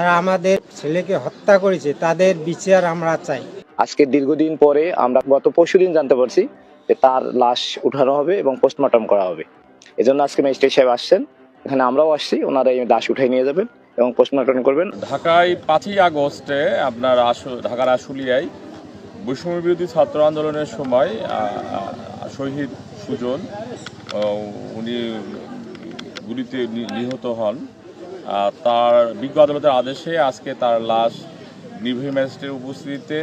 যারা আমাদের ছেলেকে হত্যা করেছে তাদের বিচার আমরা চাই। আজকে দীর্ঘদিন পরে আমরা গত পরশুদিন জানতে পারছি যে তার লাশ উঠানো হবে এবং পোস্টমর্টম করা হবে। এজন্য আজকে ম্যাজিস্ট্রেট সাহেব আসছেন। এখানে আমরাও আসছি ওনারা এই লাশ উঠাই নিয়ে যাবেন এবং পোস্টমর্টম করবেন। ঢাকায় পাঁচই আগস্টে আপনার আশু ঢাকার আশুলিয়ায় বৈষম্য বিরোধী ছাত্র আন্দোলনের সময় শহীদ সুজন উনি গুলিতে নিহত হন। তার বিজ্ঞ আদালতের আদেশে আজকে তার লাশ নির্বাহী ম্যাজিস্ট্রেটের উপস্থিতিতে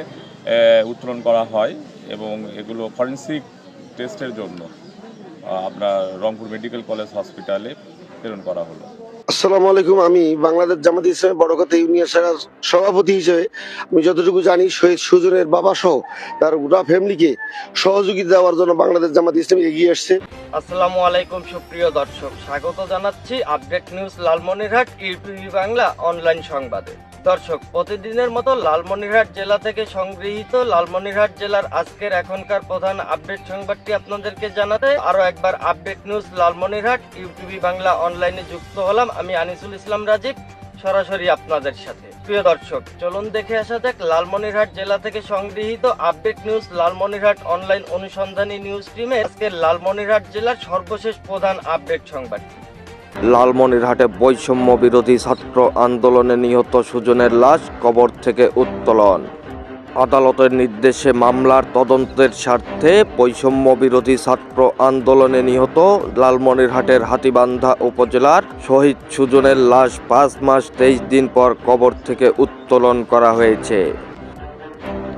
উত্তোলন করা হয় এবং এগুলো ফরেন্সিক টেস্টের জন্য আপনার রংপুর মেডিকেল কলেজ হসপিটালে প্রেরণ করা হলো। আসসালামু আলাইকুম। আমি বাংলাদেশ জামাত ইসলামী বড়কথা ইউনিয়ন শাখার সভাপতি হিসেবে আমি যতটুকু জানি শহীদ সুজনের বাবা সহ তার গোটা ফ্যামিলিকে সহযোগিতা দেওয়ার জন্য বাংলাদেশ জামাত ইসলাম এগিয়ে আসছে। আসসালামু আলাইকুম সুপ্রিয় দর্শক, স্বাগত জানাচ্ছি update news Lalmonirhat UTV Bangla online সংবাদে। দর্শক, প্রতিদিনের মতো লালমনিরহাট জেলা থেকে সংগৃহীত লালমনিরহাট জেলার আজকের এখনকার প্রধান আপডেট সংবাদটি আপনাদেরকে জানাতে আরও একবার update news Lalmonirhat, UTV Bangla অনলাইনে যুক্ত হলাম। আমি আনিসুল ইসলাম রাজীব, সরাসরি আপনাদের সাথে। প্রিয় দর্শক, চলুন দেখে আসা যাক লালমনিরহাট জেলা থেকে সংগৃহীত আপডেট নিউজ লালমনিরহাট অনলাইন অনুসন্ধানী নিউজ টিমে আজকের লালমনিরহাট জেলার সর্বশেষ প্রধান আপডেট সংবাদটি। লালমনিরহাটে বৈষম্য বিরোধী ছাত্র আন্দোলনে নিহত সুজনের লাশ কবর থেকে উত্তোলন। আদালতের নির্দেশে মামলার তদন্তের স্বার্থে বৈষম্য বিরোধী ছাত্র আন্দোলনে নিহত লালমনিরহাটের হাতিবান্ধা উপজেলার শহীদ সুজনের লাশ পাঁচ মাস তেইশ দিন পর কবর থেকে উত্তোলন করা হয়েছে।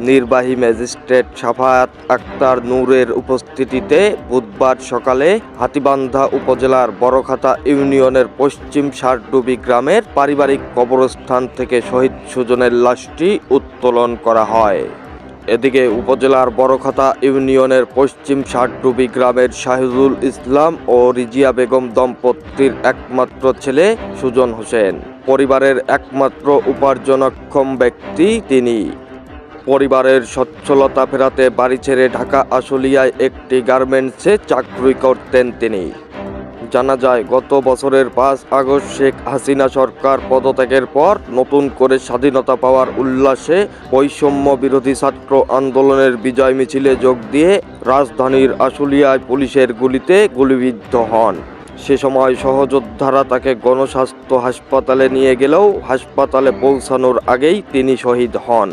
নির্বাহী ম্যাজিস্ট্রেট সাফায়াত আক্তার নূরের উপস্থিতিতে বুধবার সকালে হাতিবান্ধা উপজেলার বড়খাতা ইউনিয়নের পশ্চিম সারডুবি গ্রামের পারিবারিক কবরস্থান থেকে শহীদ সুজনের লাশটি উত্তোলন করা হয়। এদিকে উপজেলার বড়খাতা ইউনিয়নের পশ্চিম সারডুবি গ্রামের শাহিদুল ইসলাম ও রিজিয়া বেগম দম্পতির একমাত্র ছেলে সুজন হোসেন। পরিবারের একমাত্র উপার্জনক্ষম ব্যক্তি তিনি। পরিবারের সচ্ছলতা ফেরাতে বাড়ি ছেড়ে ঢাকা, আশুলিয়ায় একটি গার্মেন্টসে চাকরি করতেন তিনি। জানা যায়, গত বছরের পাঁচ আগস্ট শেখ হাসিনা সরকার পদত্যাগের পর নতুন করে স্বাধীনতা পাওয়ার উল্লাসে বৈষম্য বিরোধী ছাত্র আন্দোলনের বিজয় মিছিলে যোগ দিয়ে রাজধানীর আশুলিয়ায় পুলিশের গুলিতে গুলিবিদ্ধ হন। সে সময় সহযোদ্ধারা তাকে গণস্বাস্থ্য হাসপাতালে নিয়ে গেলেও হাসপাতালে পৌঁছানোর আগেই তিনি শহীদ হন।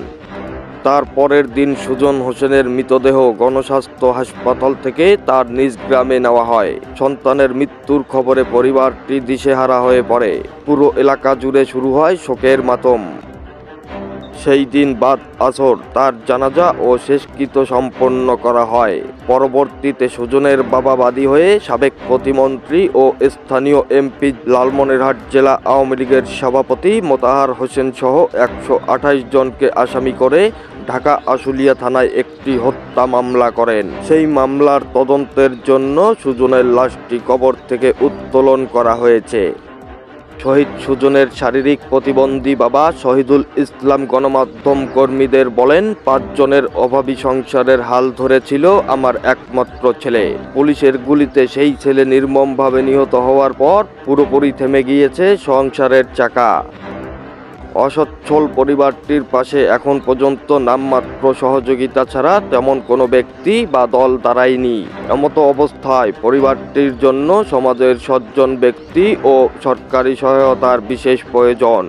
তার পরের দিন সুজন হোসেনের মৃতদেহ গণস্বাস্থ্য হাসপাতাল থেকে তার নিজ গ্রামে নেওয়া হয়। সন্তানের মৃত্যুর খবরে পরিবারটি দিশেহারা হয়ে পড়ে। পুরো এলাকা জুড়ে শুরু হয় শোকের মাতম। সেই দিন বাদ আসর তার জানাজা ও শেষকৃত সম্পন্ন করা হয়। পরবর্তীতে সুজনের বাবা বাদী হয়ে সাবেক প্রতিমন্ত্রী ও স্থানীয় এমপি লালমনিরহাট জেলা আওয়ামী লীগের সভাপতি মোতাহার হোসেন সহ একশো আঠাশ জনকে আসামি করে ঢাকা আশুলিয়া থানায় একটি হত্যা মামলা করেন। সেই মামলার তদন্তের জন্য সুজনের লাশটি কবর থেকে উত্তোলন করা হয়েছে। শহীদ সুজনের শারীরিক প্রতিবন্ধী বাবা শহীদুল ইসলাম গণমাধ্যম কর্মীদের বলেন, পাঁচজনের অভাবী সংসারের হাল ধরেছিল আমার একমাত্র ছেলে। পুলিশের গুলিতে সেই ছেলে নির্মমভাবে নিহত হওয়ার পর পুরোপুরি থেমে গিয়েছে সংসারের চাকা। অসচ্ছল পরিবারটির পাশে এখন পর্যন্ত নামমাত্র সহযোগিতা ছাড়া তেমন কোনো ব্যক্তি বা দল দাঁড়ায়নি। এমতো অবস্থায় পরিবারটির জন্য সমাজের সজ্জন ব্যক্তি ও সরকারি সহায়তার বিশেষ প্রয়োজন।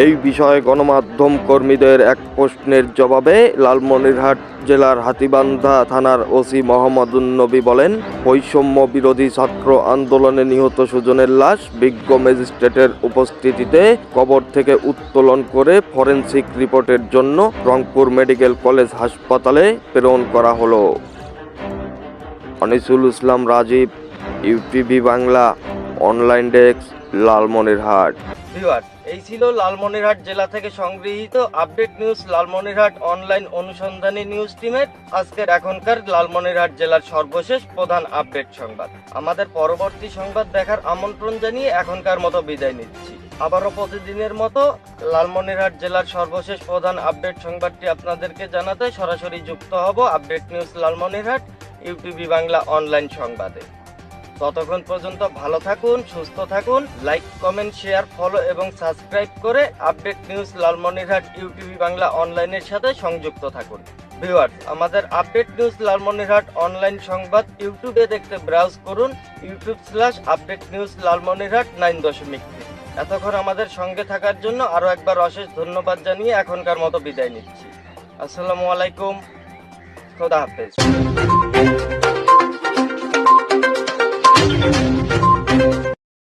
এই বিষয়ে গণমাধ্যম কর্মীদের এক প্রশ্নের জবাবে লালমনিরহাট জেলার হাতিবান্ধা থানার ওসি মোহাম্মদুন নবী বলেন, বৈষম্য বিরোধী ছাত্র আন্দোলনে নিহত সুজনের লাশ বিজ্ঞ ম্যাজিস্ট্রেটের উপস্থিতিতে কবর থেকে উত্তোলন করে ফরেন্সিক রিপোর্টের জন্য রংপুর মেডিকেল কলেজ হাসপাতালে প্রেরণ করা হলো। Anisul Islam Rajib, UTV Bangla, online desk, Lalmonirhat. এই ছিল লালমনিরহাট জেলা থেকে সংগৃহীত আপডেট নিউজ লালমনিরহাট অনলাইন অনুসন্ধানী নিউজ টিমের আজকের এখনকার লালমনিরহাট জেলার সর্বশেষ প্রধান আপডেট সংবাদ। আমাদের পরবর্তী সংবাদ দেখার আমন্ত্রণ জানিয়ে এখনকার মতো বিদায় নিচ্ছি। আবারও প্রতিদিনের মতো লালমনিরহাট জেলার সর্বশেষ প্রধান আপডেট সংবাদটি আপনাদেরকে জানাতে সরাসরি যুক্ত হব update news Lalmonirhat, UTV Bangla online সংবাদে। ততক্ষণ পর্যন্ত ভালো থাকুন, সুস্থ থাকুন লাইক কমেন্ট শেয়ার ফলো এবং সাবস্ক্রাইব করে update news Lalmonirhat UTV Bangla অনলাইনের সাথে সংযুক্ত থাকুন। ভিউয়ার্স আমাদের আপডেট নিউজ লালমনিরহাট অনলাইন সংবাদ ইউটিউবে দেখতে ব্রাউজ করুন YouTube slash update news Lalmonirhat nine দশমিক এতক্ষণ আমাদের সঙ্গে থাকার জন্য আরও একবার অশেষ ধন্যবাদ জানিয়ে এখনকার মতো বিদায় নিচ্ছি। আসসালামু আলাইকুম, খোদা হাফেজ। Thank you.